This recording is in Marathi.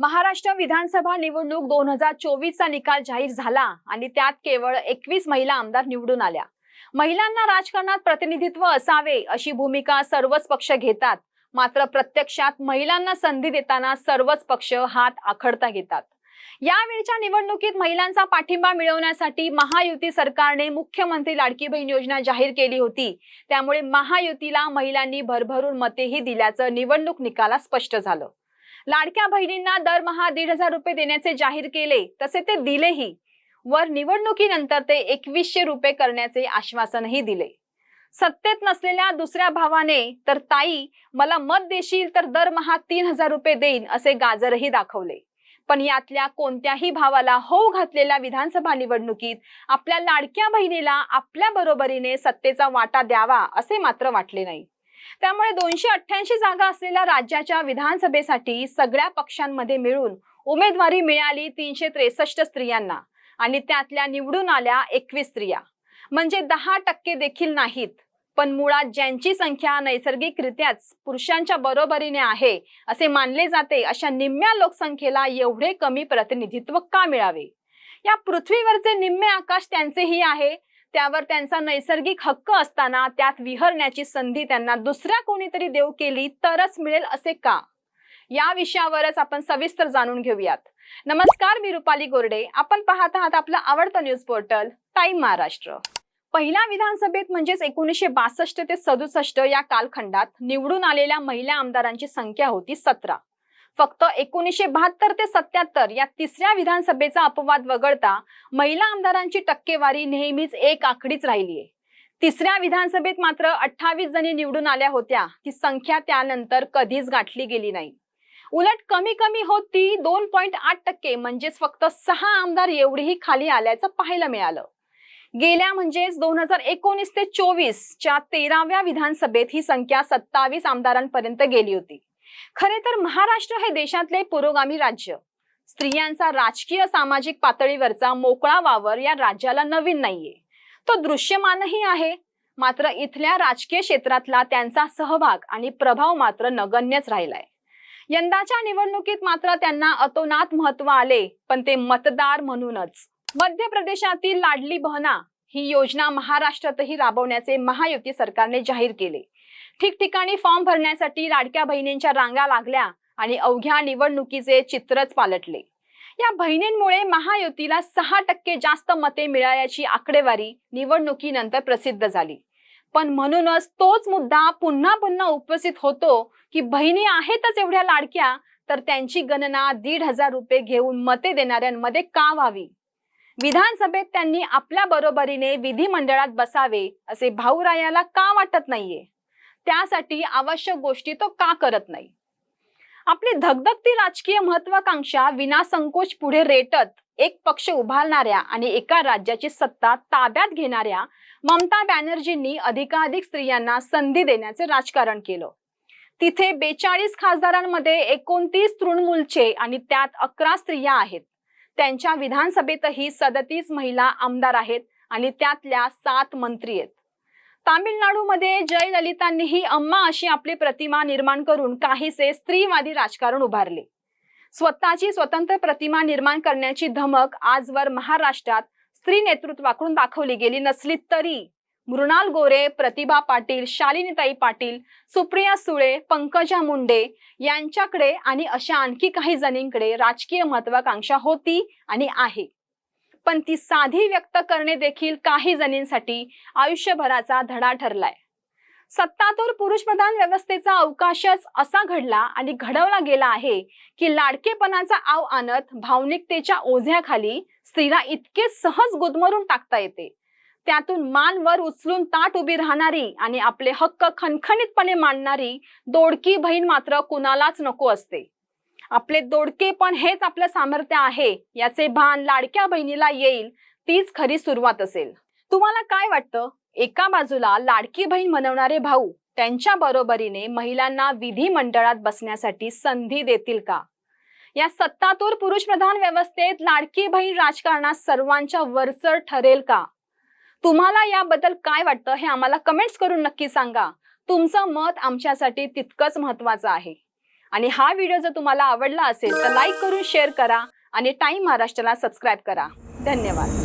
महाराष्ट्र विधानसभा निवडणूक दोन हजार चोवीसचा निकाल जाहीर झाला आणि त्यात केवळ एकवीस महिला आमदार निवडून आल्या. महिलांना राजकारणात प्रतिनिधित्व असावे अशी भूमिका सर्वच पक्ष घेतात. मात्र प्रत्यक्षात महिलांना संधी देताना सर्वच पक्ष हात आखडता घेतात. यावेळच्या निवडणुकीत महिलांचा पाठिंबा मिळवण्यासाठी महायुती सरकारने मुख्यमंत्री लाडकी बहीण योजना जाहीर केली होती. त्यामुळे महायुतीला महिलांनी भरभरून मतेही दिल्याचं निवडणूक निकाला स्पष्ट झालं. लाडक्या बहिणींना दरमहा दीड हजार रुपये देण्याचे जाहीर केले. तसे ते दिलेही. वर निवडणुकीनंतर ते एकवीसशे रुपये करण्याचे आश्वासनही दिले. सत्तेत नसलेल्या दुसऱ्या भावाने तर ताई मला मत देशील तर दरमहा तीन हजार रुपये देईन असे गाजरही दाखवले. पण यातल्या कोणत्याही भावाला हो घातलेल्या विधानसभा निवडणुकीत आपल्या लाडक्या बहिणीला आपल्या बरोबरीने सत्तेचा वाटा द्यावा असे मात्र वाटले नाही. त्यामुळे दोनशे अठ्ठ्याऐंशी जागा असलेल्या राज्याच्या विधानसभेसाठी सगळ्या पक्षांमध्ये मिळून उमेदवारी मिळाली तीनशे त्रेसष्ट स्त्रियांना आणि त्यातल्या निवडून आल्या एकवीस स्त्रिया. म्हणजे दहा टक्के देखील नाहीत पण मुळात ज्यांची संख्या नैसर्गिकरित्याच पुरुषांच्या बरोबरीने आहे असे मानले जाते अशा निम्म्या लोकसंख्येला एवढे कमी प्रतिनिधित्व का मिळावे? या पृथ्वीवरचे निम्मे आकाश त्यांचेही आहे त्यावर त्यांचा नैसर्गिक हक्क असताना त्यात विहरण्याची संधी त्यांना दुसऱ्या कोणीतरी देऊ केली तरच मिळेल असे का? या विषयावरच आपण सविस्तर जाणून घेऊयात. नमस्कार मी रुपाली गोरडे. आपण पाहत आहात आपलं आवडतं न्यूज पोर्टल टाइम महाराष्ट्र पहिल्या विधानसभेत म्हणजेच एकोणीसशे बासष्ट ते सदुसष्ट या कालखंडात निवडून आलेल्या महिला आमदारांची संख्या होती सतरा. फक्त एकोणीसशे बहात्तर ते सत्याहत्तर या तिसऱ्या विधानसभेचा अपवाद वगळता महिला आमदारांची टक्केवारी नेहमीच एक आकडीच राहिलीये. तिसऱ्या विधानसभेत मात्र अठ्ठावीस जणी निवडून आल्या होत्या. ती संख्या त्यानंतर कधीच गाठली गेली नाही. उलट कमी कमी होत ती दोन पॉईंट आठ टक्के म्हणजेच फक्त सहा आमदार एवढीही खाली आल्याचं पाहायला मिळालं. गेल्या म्हणजेच दोन हजार एकोणीस ते चोवीस च्या तेराव्या विधानसभेत ही संख्या सत्तावीस आमदारांपर्यंत गेली होती. खरे तर महाराष्ट्र हे देशातले पुरोगामी राज्य. स्त्रियांचा राजकीय सामाजिक पातळीवरचा मोकळा वावर या राज्याला नवीन नाहीये. तो दृश्यमानही आहे. मात्र इथल्या राजकीय क्षेत्रातला त्यांचा सहभाग आणि प्रभाव मात्र नगण्यच राहिलाय. यंदाच्या निवडणुकीत मात्र त्यांना अतोनात महत्त्व आले पण ते मतदार म्हणूनच. मध्य प्रदेशातील लाडली बहना ही योजना महाराष्ट्रातही राबवण्याचे महायुती सरकारने जाहीर केले. ठिकठिकाणी फॉर्म भरण्यासाठी लाडक्या बहिणींच्या रांगा लागल्या आणि अवघ्या निवडणुकीचे चित्रच पालटले. या बहिणींमुळे महायुतीला सहा टक्के जास्त मते मिळाल्याची आकडेवारी निवडणुकीनंतर प्रसिद्ध झाली. पण म्हणूनच तोच मुद्दा पुन्हा पुन्हा उपस्थित होतो की बहिणी आहेतच एवढ्या लाडक्या तर त्यांची गणना दीड हजार रुपये घेऊन मते देणाऱ्यांमध्ये का व्हावी? विधानसभेत त्यांनी आपल्या बरोबरीने विधिमंडळात बसावे असे भाऊरायाला का वाटत नाहीये? त्यासाठी आवश्यक गोष्टी तो का करत नाही? आपली धगधगती राजकीय महत्वाकांक्षा विनासंकोच पुढे रेटत एक पक्ष उभारणाऱ्या आणि एका राज्याची सत्ता ताब्यात घेणाऱ्या ममता बॅनर्जींनी अधिकाधिक स्त्रियांना संधी देण्याचे राजकारण केलं. तिथे बेचाळीस खासदारांमध्ये एकोणतीस तृणमूलचे आणि त्यात अकरा स्त्रिया आहेत. त्यांच्या विधानसभेतही सदतीस महिला आमदार आहेत आणि त्यातल्या सात मंत्री आहेत. तामिळनाडूमध्ये जयललितांनीही अम्मा अशी आपली प्रतिमा निर्माण करून काहीसे स्त्रीवादी राजकारण उभारले. स्वतःची स्वतंत्र प्रतिमा निर्माण करण्याची धमक आजवर महाराष्ट्रात स्त्री नेतृत्वाकडून दाखवली गेली नसली तरी. मृणाल गोरे प्रतिभा पाटील शालिनीताई पाटील सुप्रिया सुळे पंकजा मुंडे यांच्याकडे आणि अशा आणखी काही जणींकडे राजकीय महत्वाकांक्षा होती आणि आहे. पण ती साधी व्यक्त करणे देखील काही जणींसाठी आयुष्यभराचा धडा ठरलाय. सत्तातूर पुरुषप्रधान व्यवस्थेचा अवकाशच असा घडला आणि घडवला गेला आहे की लाडकेपणाचा आव आणत भावनिकतेच्या ओझ्याखाली स्त्रीला इतके सहज गुदमरून टाकता येते. त्यातून मान वर उचलून ताट उभी राहणारी आणि आपले हक्क खणखणीतपणे मांडणारी दोडकी बहीण मात्र कुणालाच नको असते. आपले दोडके पण हेच आपलं सामर्थ्य आहे याचे भान लाडक्या बहिणीला येईल तीच खरी सुरुवात असेल. तुम्हाला काय वाटतं? एका बाजूला लाडकी बहीण म्हणवणारे भाऊ त्यांच्या बरोबरीने महिलांना विधिमंडळात बसण्यासाठी संधी देतील का? या सत्तातूर पुरुषप्रधान व्यवस्थेत लाडकी बहीण राजकारणात सर्वांच्या वरचढ ठरेल का? तुम्हाला याबद्दल काय वाटतं हे आम्हाला कमेंट्स करून नक्की सांगा. तुमचं मत आमच्यासाठी तितकंच महत्वाचं आहे. आणि हा व्हिडिओ जर तुम्हाला आवडला असेल तर लाईक करून शेअर करा आणि टाईम महाराष्ट्राला सबस्क्राईब करा. धन्यवाद.